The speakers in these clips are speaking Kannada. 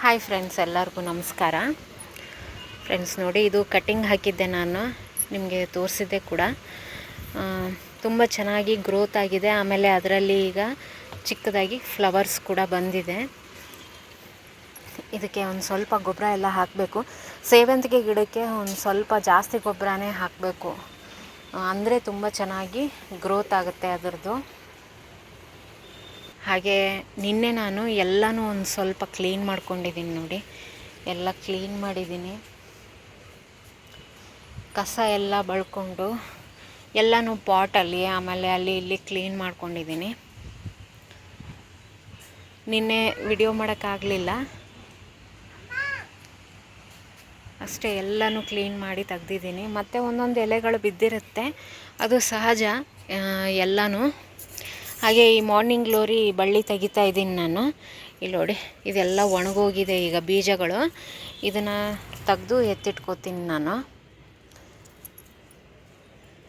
ಹಾಯ್ ಫ್ರೆಂಡ್ಸ್, ಎಲ್ಲರಿಗೂ ನಮಸ್ಕಾರ. ಫ್ರೆಂಡ್ಸ್, ನೋಡಿ, ಇದು ಕಟಿಂಗ್ ಹಾಕಿದ್ದೆ ನಾನು, ನಿಮಗೆ ತೋರಿಸಿದ್ದೆ ಕೂಡ. ತುಂಬ ಚೆನ್ನಾಗಿ ಗ್ರೋತ್ ಆಗಿದೆ. ಆಮೇಲೆ ಅದರಲ್ಲಿ ಈಗ ಚಿಕ್ಕದಾಗಿ ಫ್ಲವರ್ಸ್ ಕೂಡ ಬಂದಿದೆ. ಇದಕ್ಕೆ ಒಂದು ಸ್ವಲ್ಪ ಗೊಬ್ಬರ ಎಲ್ಲ ಹಾಕಬೇಕು. ಸೇವಂತಿಗೆ ಗಿಡಕ್ಕೆ ಒಂದು ಸ್ವಲ್ಪ ಜಾಸ್ತಿ ಗೊಬ್ಬರನೇ ಹಾಕಬೇಕು. ಅಂದರೆ ತುಂಬ ಚೆನ್ನಾಗಿ ಗ್ರೋತ್ ಆಗುತ್ತೆ ಅದರದ್ದು. ಹಾಗೆ ನಿನ್ನೆ ನಾನು ಎಲ್ಲನೂ ಒಂದು ಸ್ವಲ್ಪ ಕ್ಲೀನ್ ಮಾಡ್ಕೊಂಡಿದ್ದೀನಿ ನೋಡಿ. ಎಲ್ಲ ಕ್ಲೀನ್ ಮಾಡಿದ್ದೀನಿ ಕಸ ಎಲ್ಲ ಬಳ್ಕೊಂಡು ಎಲ್ಲನೂ ಪಾಟಲ್ಲಿ ಆಮೇಲೆ ಅಲ್ಲಿ ಇಲ್ಲಿ ಕ್ಲೀನ್ ಮಾಡ್ಕೊಂಡಿದ್ದೀನಿ ನಿನ್ನೆ ವಿಡಿಯೋ ಮಾಡೋಕ್ಕಾಗಲಿಲ್ಲ. ಅಷ್ಟೇ ಎಲ್ಲನೂ ಕ್ಲೀನ್ ಮಾಡಿ ತೆಗ್ದಿದ್ದೀನಿ ಮತ್ತು ಒಂದೊಂದು ಎಲೆಗಳು ಬಿದ್ದಿರುತ್ತೆ. ಅದು ಸಹಜ ಎಲ್ಲನೂ. ಹಾಗೆ ಈ ಮಾರ್ನಿಂಗ್ ಗ್ಲೋರಿ ಬಳ್ಳಿ ತೆಗಿತಾ ಇದ್ದೀನಿ ನಾನು. ಇಲ್ಲಿ ನೋಡಿ, ಇದೆಲ್ಲ ಒಣಗೋಗಿದೆ ಈಗ ಬೀಜಗಳು. ಇದನ್ನು ತೆಗೆದು ಎತ್ತಿಟ್ಕೋತೀನಿ ನಾನು.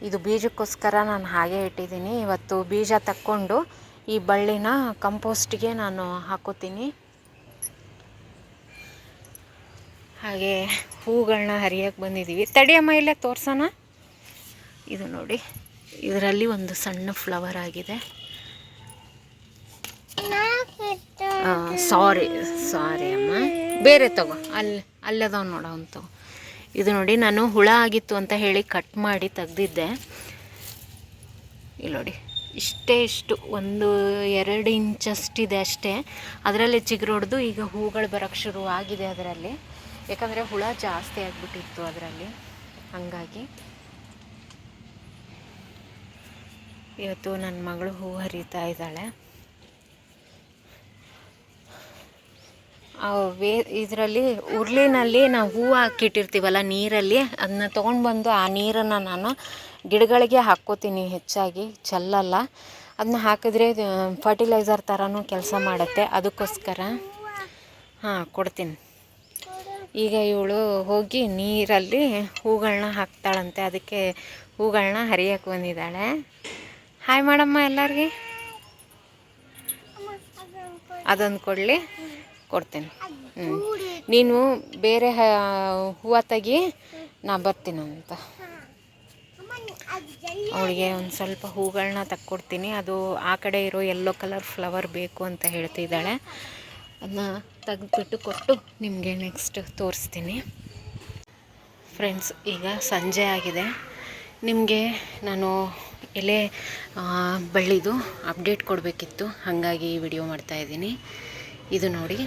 ಇದು ಬೀಜಕ್ಕೋಸ್ಕರ ನಾನು ಹಾಗೆ ಇಟ್ಟಿದ್ದೀನಿ. ಇವತ್ತು ಬೀಜ ತಕ್ಕೊಂಡು ಈ ಬಳ್ಳಿನ ಕಂಪೋಸ್ಟ್ಗೆ ನಾನು ಹಾಕೋತೀನಿ ಹಾಗೆ ಹೂಗಳನ್ನ ಹರಿಯಕ್ಕೆ ಬಂದಿದ್ದೀವಿ. ತಡಿಯಮ್ಮ ಇಲ್ಲೇ ತೋರ್ಸೋಣ. ಇದು ನೋಡಿ, ಇದರಲ್ಲಿ ಒಂದು ಸಣ್ಣ ಫ್ಲವರ್ ಆಗಿದೆ. ಸಾರಿ ಸಾರಿ ಅಮ್ಮ. ಬೇರೆ ತಗೋ ಅಲ್ಲಿ ಅಲ್ಲದವ್ ನೋಡ, ಅವ್ನು ತಗೋ. ಇದು ನೋಡಿ, ನಾನು ಹುಳ ಆಗಿತ್ತು ಅಂತ ಹೇಳಿ ಕಟ್ ಮಾಡಿ ತೆಗ್ದಿದ್ದೆ. ಇಲ್ಲಿ ನೋಡಿ, ಇಷ್ಟೇ ಇಷ್ಟು, ಒಂದು ಎರಡು ಇಂಚಷ್ಟಿದೆ ಅಷ್ಟೇ. ಅದರಲ್ಲಿ ಚಿಗುರೊಡ್ದು ಈಗ ಹೂಗಳು ಬರೋಕ್ಕೆ ಶುರು ಆಗಿದೆ ಅದರಲ್ಲಿ. ಯಾಕಂದರೆ ಹುಳ ಜಾಸ್ತಿ ಆಗಿಬಿಟ್ಟಿತ್ತು ಅದರಲ್ಲಿ. ಹಾಗಾಗಿ ಇವತ್ತು ನನ್ನ ಮಗಳು ಹೂ ಹರಿತಾ ಇದ್ದಾಳೆ. ವೇ ಇದರಲ್ಲಿ ಉರುಳಿನಲ್ಲಿ ನಾವು ಹೂವು ಹಾಕಿಟ್ಟಿರ್ತೀವಲ್ಲ ನೀರಲ್ಲಿ ಅದನ್ನ ತೊಗೊಂಡು ಬಂದು ಆ ನೀರನ್ನು ನಾನು ಗಿಡಗಳಿಗೆ ಹಾಕ್ಕೋತೀನಿ ಹೆಚ್ಚಾಗಿ ಚೆಲ್ಲಲ್ಲ ಅದನ್ನ ಹಾಕಿದ್ರೆ ಫರ್ಟಿಲೈಸರ್ ಥರನೂ ಕೆಲಸ ಮಾಡುತ್ತೆ. ಅದಕ್ಕೋಸ್ಕರ, ಹಾಂ, ಕೊಡ್ತೀನಿ. ಈಗ ಇವಳು ಹೋಗಿ ನೀರಲ್ಲಿ ಹೂಗಳನ್ನ ಹಾಕ್ತಾಳಂತೆ. ಅದಕ್ಕೆ ಹೂಗಳನ್ನ ಹರಿಯಕ್ಕೆ ಬಂದಿದ್ದಾಳೆ. ಹಾಯ್ ಮಾಡಮ್ಮ ಎಲ್ಲರಿಗೆ? ಅದೊಂದು ಕೊಡಲಿ. ಕೊಡ್ತೀನಿ. ಹ್ಞೂ ನೀನು ಬೇರೆ ಹೂವು ತೆಗಿ ನಾ ಬರ್ತೀನಂತ ಅವಳಿಗೆ ಒಂದು ಸ್ವಲ್ಪ ಹೂಗಳನ್ನ ತಕ್ಕೊಡ್ತೀನಿ. ಅದು ಆ ಕಡೆ ಇರೋ ಯೆಲ್ಲೋ ಕಲರ್ ಫ್ಲವರ್ ಬೇಕು ಅಂತ ಹೇಳ್ತಿದ್ದಾಳೆ. ಅದನ್ನ ತೆಗೆದ್ಬಿಟ್ಟು ಕೊಟ್ಟು ನಿಮಗೆ ನೆಕ್ಸ್ಟ್ ತೋರಿಸ್ತೀನಿ. ಫ್ರೆಂಡ್ಸ್ ಈಗ ಸಂಜೆ ಆಗಿದೆ. ನಿಮಗೆ ನಾನು ಎಲೆ ಬಳ್ಳಿದು ಅಪ್ಡೇಟ್ ಕೊಡಬೇಕಿತ್ತು. ಹಾಗಾಗಿ ವಿಡಿಯೋ ಮಾಡ್ತಾಯಿದ್ದೀನಿ ಇದು ನೋಡಿ.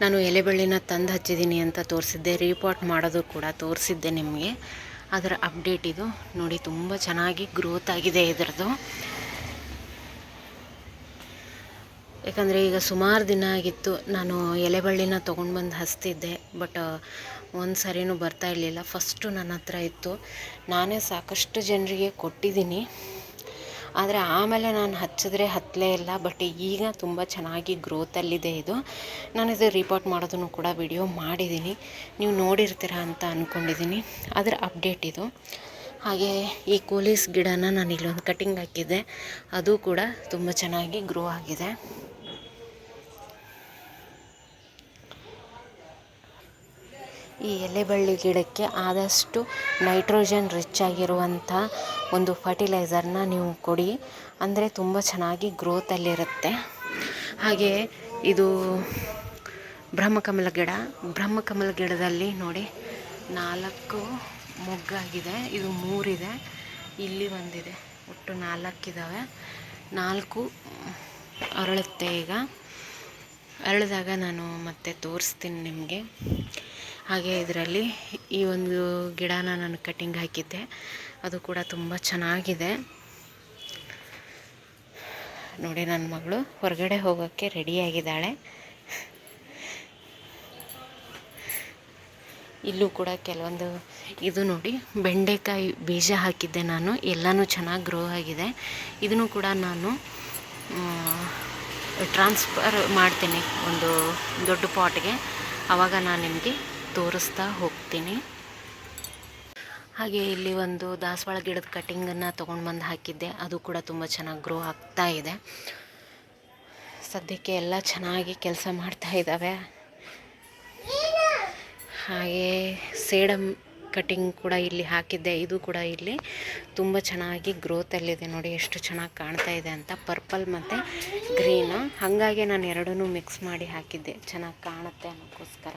ನಾನು ಎಲೆಬಳ್ಳಿನ ತಂದು ಹಚ್ಚಿದ್ದೀನಿ ಅಂತ ತೋರಿಸಿದ್ದೆ. ರೀಪಾಟ್ ಮಾಡೋದು ಕೂಡ ತೋರಿಸಿದ್ದೆ ನಿಮಗೆ. ಅದರ ಅಪ್ಡೇಟ್ ಇದು ನೋಡಿ, ತುಂಬ ಚೆನ್ನಾಗಿ ಗ್ರೋತ್ ಆಗಿದೆ ಇದರದ್ದು. ಯಾಕಂದರೆ ಈಗ ಸುಮಾರು ದಿನ ಆಗಿತ್ತು ನಾನು ಎಲೆಬಳ್ಳಿನ ತೊಗೊಂಡು ಬಂದು ಹಚ್ತಿದ್ದೆ ಬಟ್ ಒಂದು ಸರಿನೂ ಬರ್ತಾ ಇರಲಿಲ್ಲ. ಫಸ್ಟು ನನ್ನ ಹತ್ರ ಇತ್ತು. ನಾನೇ ಸಾಕಷ್ಟು ಜನರಿಗೆ ಕೊಟ್ಟಿದ್ದೀನಿ. ಆದರೆ ಆಮೇಲೆ ನಾನು ಹಚ್ಚಿದ್ರೆ ಹತ್ತಲೇ ಇಲ್ಲ ಬಟ್ ಈಗ ತುಂಬ ಚೆನ್ನಾಗಿ ಗ್ರೋತಲ್ಲಿದೆ ಇದು. ನಾನು ಇದು ರಿಪೋರ್ಟ್ ಮಾಡೋದನ್ನು ಕೂಡ ವಿಡಿಯೋ ಮಾಡಿದ್ದೀನಿ ನೀವು ನೋಡಿರ್ತೀರ ಅಂತ ಅಂದ್ಕೊಂಡಿದ್ದೀನಿ ಅದರ ಅಪ್ಡೇಟ್ ಇದು. ಹಾಗೆ ಈ ಕೋಲೀಸ್ ಗಿಡನ ನಾನು ಇಲ್ಲೊಂದು ಕಟಿಂಗ್ ಹಾಕಿದ್ದೆ. ಅದು ಕೂಡ ತುಂಬ ಚೆನ್ನಾಗಿ ಗ್ರೋ ಆಗಿದೆ. ಈ ಎಲೆಬಳ್ಳಿ ಗಿಡಕ್ಕೆ ಆದಷ್ಟು ನೈಟ್ರೋಜನ್ ರಿಚ್ ಆಗಿರುವಂಥ ಒಂದು ಫರ್ಟಿಲೈಸರ್ನ ನೀವು ಕೊಡಿ. ಅಂದರೆ ತುಂಬ ಚೆನ್ನಾಗಿ ಗ್ರೋತಲ್ಲಿರುತ್ತೆ ಹಾಗೆ ಇದು ಬ್ರಹ್ಮಕಮಲ ಗಿಡ. ಬ್ರಹ್ಮಕಮಲ ಗಿಡದಲ್ಲಿ ನೋಡಿ ನಾಲ್ಕು ಮೊಗ್ಗಾಗಿದೆ. ಇದು ಮೂರಿದೆ. ಇಲ್ಲಿ ಒಂದಿದೆ. ಒಟ್ಟು ನಾಲ್ಕಿದ್ದಾವೆ ನಾಲ್ಕು ಅರಳುತ್ತೆ ಈಗ. ಅರಳಿದಾಗ ನಾನು ಮತ್ತೆ ತೋರಿಸ್ತೀನಿ ನಿಮಗೆ. ಹಾಗೆ ಇದರಲ್ಲಿ ಈ ಒಂದು ಗಿಡನ ನಾನು ಕಟ್ಟಿಂಗ್ ಹಾಕಿದ್ದೆ. ಅದು ಕೂಡ ತುಂಬ ಚೆನ್ನಾಗಿದೆ. ನೋಡಿ ನನ್ನ ಮಗಳು ಹೊರಗಡೆ ಹೋಗೋಕ್ಕೆ ರೆಡಿಯಾಗಿದ್ದಾಳೆ ಇಲ್ಲೂ ಕೂಡ ಕೆಲವೊಂದು ಇದು ನೋಡಿ, ಬೆಂಡೆಕಾಯಿ ಬೀಜ ಹಾಕಿದ್ದೆ ನಾನು. ಎಲ್ಲನೂ ಚೆನ್ನಾಗಿ ಗ್ರೋ ಆಗಿದೆ. ಇದನ್ನು ಕೂಡ ನಾನು ಟ್ರಾನ್ಸ್ಫರ್ ಮಾಡ್ತೀನಿ ಒಂದು ದೊಡ್ಡ ಪಾಟ್ಗೆ ಆವಾಗ ನಾನು ನಿಮಗೆ ತೋರಿಸ್ತಾ ಹೋಗ್ತೀನಿ. ಹಾಗೆ ಇಲ್ಲಿ ಒಂದು ದಾಸವಾಳ ಗಿಡದ ಕಟಿಂಗನ್ನು ತೊಗೊಂಡು ಬಂದು ಹಾಕಿದ್ದೆ. ಅದು ಕೂಡ ತುಂಬ ಚೆನ್ನಾಗಿ ಗ್ರೋ ಆಗ್ತಾ ಇದೆ. ಸದ್ಯಕ್ಕೆ ಎಲ್ಲ ಚೆನ್ನಾಗಿ ಕೆಲಸ ಮಾಡ್ತಾ ಇದ್ದಾವೆ ಹಾಗೆ ಸೇಡಮ್ ಕಟಿಂಗ್ ಕೂಡ ಇಲ್ಲಿ ಹಾಕಿದ್ದೆ. ಇದು ಕೂಡ ಇಲ್ಲಿ ತುಂಬ ಚೆನ್ನಾಗಿ ಗ್ರೋತಲ್ಲಿದೆ ನೋಡಿ, ಎಷ್ಟು ಚೆನ್ನಾಗಿ ಕಾಣ್ತಾ ಇದೆ ಅಂತ. ಪರ್ಪಲ್ ಮತ್ತು ಗ್ರೀನು ಹಾಗಾಗಿ ನಾನು ಎರಡನ್ನೂ ಮಿಕ್ಸ್ ಮಾಡಿ ಹಾಕಿದ್ದೆ. ಚೆನ್ನಾಗಿ ಕಾಣುತ್ತೆ ಅನ್ನೋಕ್ಕೋಸ್ಕರ.